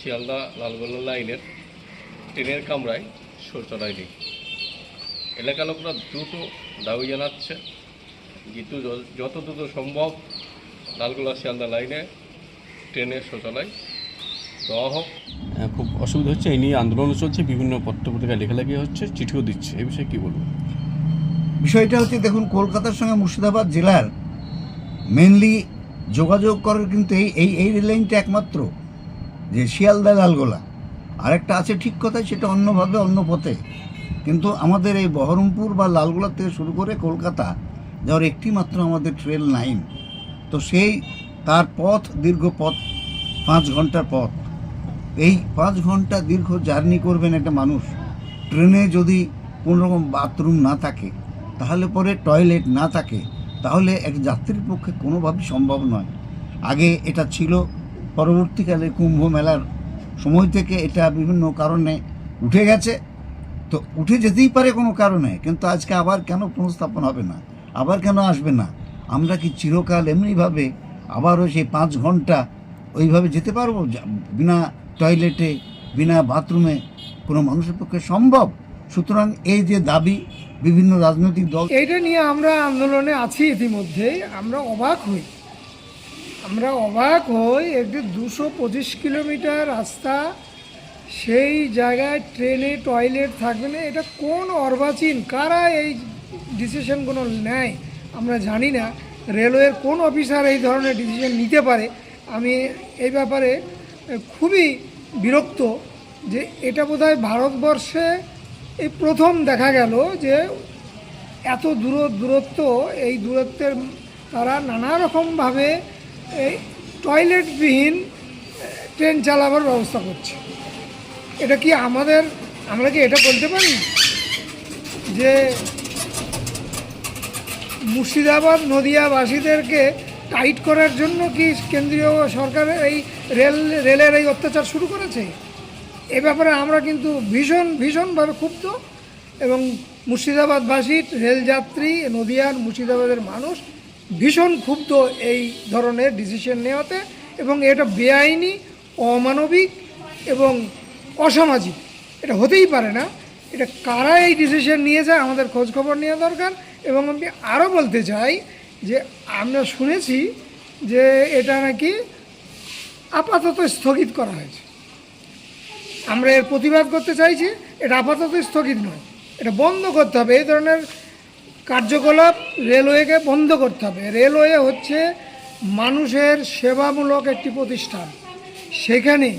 শিয়ালদা লালগোলা লাইনের ট্রেনের কামরায় শৌচালয় নেই এলাকার লোকরা দ্রুত দাবি জানাচ্ছে যেহেতু যত দ্রুত সম্ভব লালগোলা শিয়ালদা লাইনে ট্রেনের শৌচালয় দেওয়া হোক। খুব অসুবিধা হচ্ছে এই নিয়ে আন্দোলনও চলছে বিভিন্ন পত্রপত্রিকায় লেখালেখি হচ্ছে চিঠিও দিচ্ছে। এই বিষয়ে কী বলব? বিষয়টা হচ্ছে দেখুন কলকাতার সঙ্গে মুর্শিদাবাদ জেলার মেনলি যোগাযোগ করার কিন্তু এই এই এই রেল লাইনটা একমাত্র। যে শিয়ালদা লালগোলা আরেকটা আছে ঠিক কথাই, সেটা অন্যভাবে অন্য পথে কিন্তু আমাদের এই বহরমপুর বা লালগোলা থেকে শুরু করে কলকাতা যাওয়ার একটি মাত্র আমাদের ট্রেন লাইন। তো সেই, তার পথ, দীর্ঘ পথ, পাঁচ ঘণ্টার পথ। এই পাঁচ ঘণ্টা দীর্ঘ জার্নি করবেন একটা মানুষ। ট্রেনে যদি কোনো রকম বাথরুম না থাকে, তাহলে পরে টয়লেট না থাকে, তাহলে এক যাত্রীর পক্ষে কোনোভাবেই সম্ভব নয়। আগে এটা ছিল পরবর্তীকালে কুম্ভ মেলার সময় থেকে এটা বিভিন্ন কারণে উঠে গেছে। তো উঠে যেতেই পারে কোনো কারণে, কিন্তু আজকে আবার কেন পুনঃস্থাপন হবে না? আবার কেন আসবে না? আমরা কি চিরকাল এমনিভাবে আবারও সেই পাঁচ ঘণ্টা ওইভাবে যেতে পারব? বিনা টয়লেটে, বিনা বাথরুমে কোনো মানুষের পক্ষে সম্ভব? সুতরাং এই যে দাবি বিভিন্ন রাজনৈতিক দল এটা নিয়ে আমরা আন্দোলনে আছি ইতিমধ্যেই। আমরা অবাক হই। আমরা অবাক হই, একটি দুশো পঁচিশ কিলোমিটার রাস্তা, সেই জায়গায় ট্রেনে টয়লেট থাকবে না, এটা কোন অর্বাচীন? কারা এই ডিসিশনগুলো নেয়? আমরা জানি না। রেলওয়ের কোন অফিসার এই ধরনের ডিসিশন নিতে পারে? আমি এই ব্যাপারে খুবই বিরক্ত যে এটা বোধহয় ভারতবর্ষে এই প্রথম দেখা গেল যে এত দূর দূরত্ব, এই দূরত্বের তারা নানা রকমভাবে এই টয়লেটবিহীন ট্রেন চালাবার ব্যবস্থা করছে। এটা কি আমাদের, আমরা কি এটা বলতে পারি? যে মুর্শিদাবাদ নদিয়াবাসীদেরকে টাইট করার জন্য কি কেন্দ্রীয় সরকারের এই রেল, রেলের এই অত্যাচার শুরু করেছে? এ ব্যাপারে আমরা কিন্তু ভীষণ, ভীষণভাবে ক্ষুব্ধ এবং মুর্শিদাবাদবাসী, রেলযাত্রী, নদিয়ার মুর্শিদাবাদের মানুষ ভীষণ ক্ষুব্ধ এই ধরনের ডিসিশন নেওয়াতে এবং এটা বেআইনি, অমানবিক এবং অসামাজিক। এটা হতেই পারে না। এটা কারা এই ডিসিশন নিয়েছে আমাদের খোঁজ খবর নেওয়া দরকার এবং আমি আরও বলতে চাই যে আমরা শুনেছি যে এটা নাকি আপাতত স্থগিত করা হয়েছে। আমরা এর প্রতিবাদ করতে চাইছি, এটা আপাতত স্থগিত নয়। এটা বন্ধ করতে হবে। এই ধরনের কার্যকলাপ রেলওয়েকে বন্ধ করতে হবে। রেলওয়ে হচ্ছে মানুষের সেবামূলক একটি প্রতিষ্ঠান। সেখানে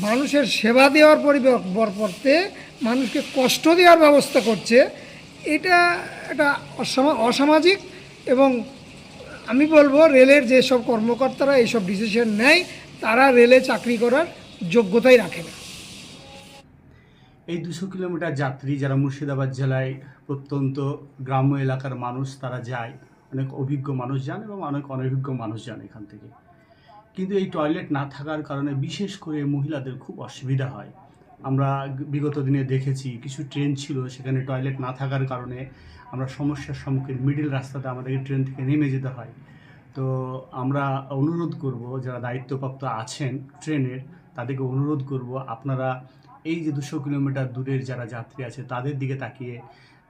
মানুষের সেবা দেওয়ার পরিবর্তে মানুষকে কষ্ট দেওয়ার ব্যবস্থা করছে। এটা অসামা- অসামাজিক এবং আমি বলব রেলের যেসব কর্মকর্তারা এইসব ডিসিশন নেয়, তারা রেলে চাকরি করার যোগ্যতাই রাখে না। এই দুশো কিলোমিটার যাত্রী যারা মুর্শিদাবাদ জেলায় প্রত্যন্ত গ্রাম্য এলাকার মানুষ, তারা যায়। অনেক অভিজ্ঞ মানুষ যান এবং অনেক অনভিজ্ঞ মানুষ যান এখান থেকে। কিন্তু এই টয়লেট না থাকার কারণে বিশেষ করে মহিলাদের খুব অসুবিধা হয়। আমরা বিগত দিনে দেখেছি, কিছু ট্রেন ছিল, সেখানে টয়লেট না থাকার কারণে আমরা সমস্যার সম্মুখীন, মিডিল রাস্তাতে আমাদেরকে ট্রেন থেকে নেমে যেতে হয়। তো আমরা অনুরোধ করব, যারা দায়িত্বপ্রাপ্ত আছেন ট্রেনের তাদেরকে অনুরোধ করব, আপনারা এই যে দুশো কিলোমিটার দূরের যারা যাত্রী আছে, তাদের দিকে তাকিয়ে,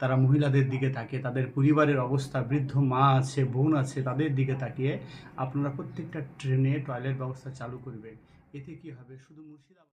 তারা মহিলাদের দিকে তাকিয়ে, তাদের পরিবারের অবস্থা, বৃদ্ধ মা আছে, বোন আছে, তাদের দিকে তাকিয়ে আপনারা প্রত্যেকটা ট্রেনে টয়লেট ব্যবস্থা চালু করবেন। এতে কি হবে? শুধু মুর্শিদাবাদ